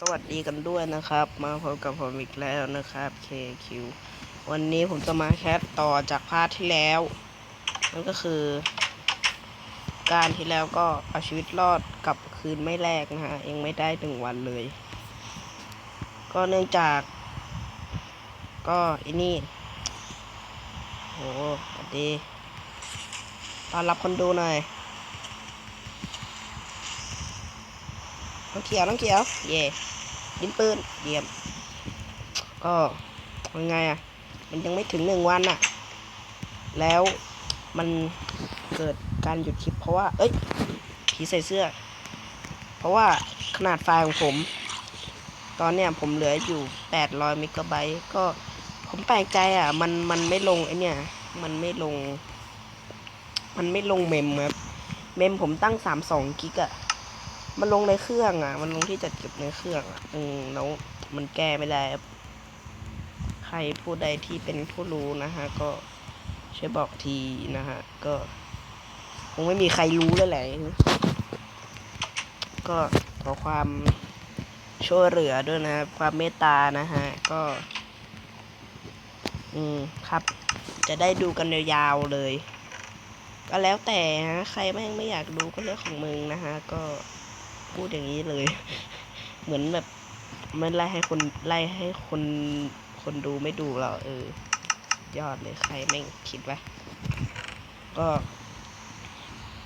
สวัสดีกันด้วยนะครับ มาพบกับผมอีกแล้วนะครับ KQ วันนี้ผมจะมาแคสต่อจากพาร์ทที่แล้ว นั่นก็คือ การที่แล้วก็เอาชีวิตรอดกลับคืนไม่แรกนะฮะยังไม่ได้หนึ่งวันเลย ก็เนื่องจาก ก็อันนี่โหสวัสดีต้อนรับคนดูหน่อย น้องเขียวน้องเขียว เย่ยิงปืนเยี่ยมก็ยังไงอะ มันยังไม่ถึงหนึ่งวันอะ แล้วมันเกิดการหยุดคลิปเพราะว่า เอ้ย ผีใส่เสื้อ เพราะว่าขนาดไฟล์ของผม ตอนเนี้ยผมเหลืออยู่ 800เมกะไบต์ ก็ผมแปลกใจอะ มัน มันไม่ลงไอเนี่ย มันไม่ลง มันไม่ลงเมมครับ เมมผมตั้ง 32กิกอะ มันลงในเครื่องอะ มันลงที่จัดเก็บในเครื่องอะอืมแล้วมันแก้ไม่ได้ ใครผู้ใดที่เป็นผู้รู้นะฮะ ก็ช่วยบอกทีนะฮะ ก็คงไม่มีใครรู้แล้วแหละ ก็ขอความช่วยเหลือด้วยนะความเมตตานะฮะ ก็ อืมครับ จะได้ดูกันยาวๆเลย ก็แล้วแต่ฮะ ใครแม่งไม่อยากดูก็เรื่องของมึงนะฮะ ก็ พูดอย่างนี้เลย เหมือนแบบมันไล่ให้คนไล่ให้คนคนดูไม่ดูเราเออ ยอดเลยใครไม่คิดวะก็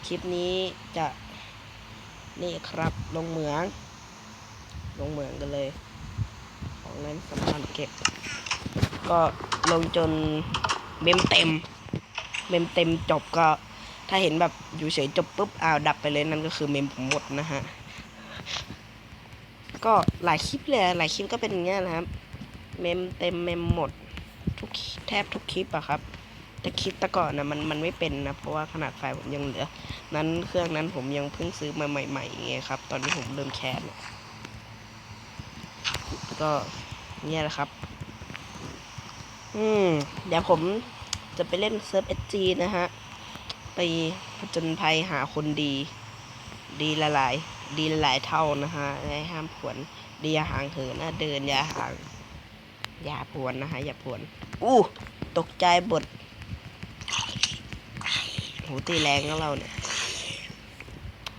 คลิปนี้จะ นี่ครับลงเหมือง ลงเหมืองกันเลย ของเล่นสำคัญเก็บ ก็ลงจนเมมเต็ม เมมเต็มจบก็ถ้าเห็นแบบอยู่เฉยจบปุ๊บอ้าวดับไปเลยนั่นก็คือเมมผมหมดนะฮะ ก็หลายคลิปเลยหลายคลิปก็เป็นอย่างเงี้ยนะครับ เมมเต็มเมมหมดทุกแทบทุกคลิปอะครับ แต่คลิปต่ก่อนนะมันมันไม่เป็นนะ เพราะว่าขนาดไฟล์ผมยังเหลือ นั้นเครื่องนั้นผมยังเพิ่งซื้อมาใหม่ๆไงครับ ตอนนี้ผมเริ่มแคสก็เนี่ยแหละครับ อืม เดี๋ยวผมจะไปเล่นเซิร์ฟเอจีนะฮะ ไปผจญภัยหาคนดี ดีละลาย ดีละลายเท่านะฮะห้ห้ามผวนดีอย่าห่างเหินนะเดินอย่าห่าง อย่าผวนนะฮะอย่าผวนอู้ตกใจบทหูตีแรงของเราเนี่ย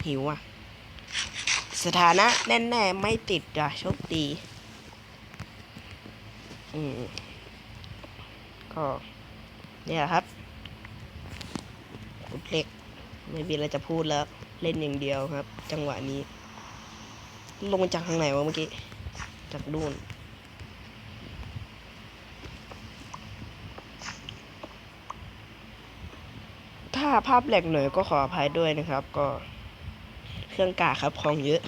หิวอะ สถานะแน่ๆไม่ติดอะโชคดี อืม ก็เนี่ยครับขุดเหล็ก ไม่มีอะไรจะพูดแล้ว เล่นอย่างเดียวครับ จังหวะนี้ ลงมาจากทางไหนวะเมื่อกี้ จากดูนถ้าภาพแหลกหน่อยก็ขออภัยด้วยนะครับ ก็เครื่องกาครับของเยอะ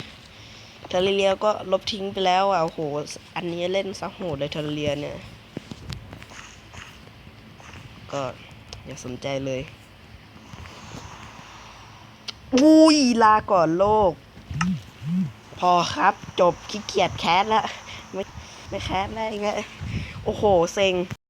เทเลเรียก็ลบทิ้งไปแล้วอะโอ้โห อันนี้เล่นซักโหดเลยเทเลเรียเนี่ย ก็อย่าสนใจเลย อุ้ยลาก่อนโลก พอครับจบขี้เกียจแคสแล้วไม่ไม่แคสแล้วไงโอ้โห เซ็ง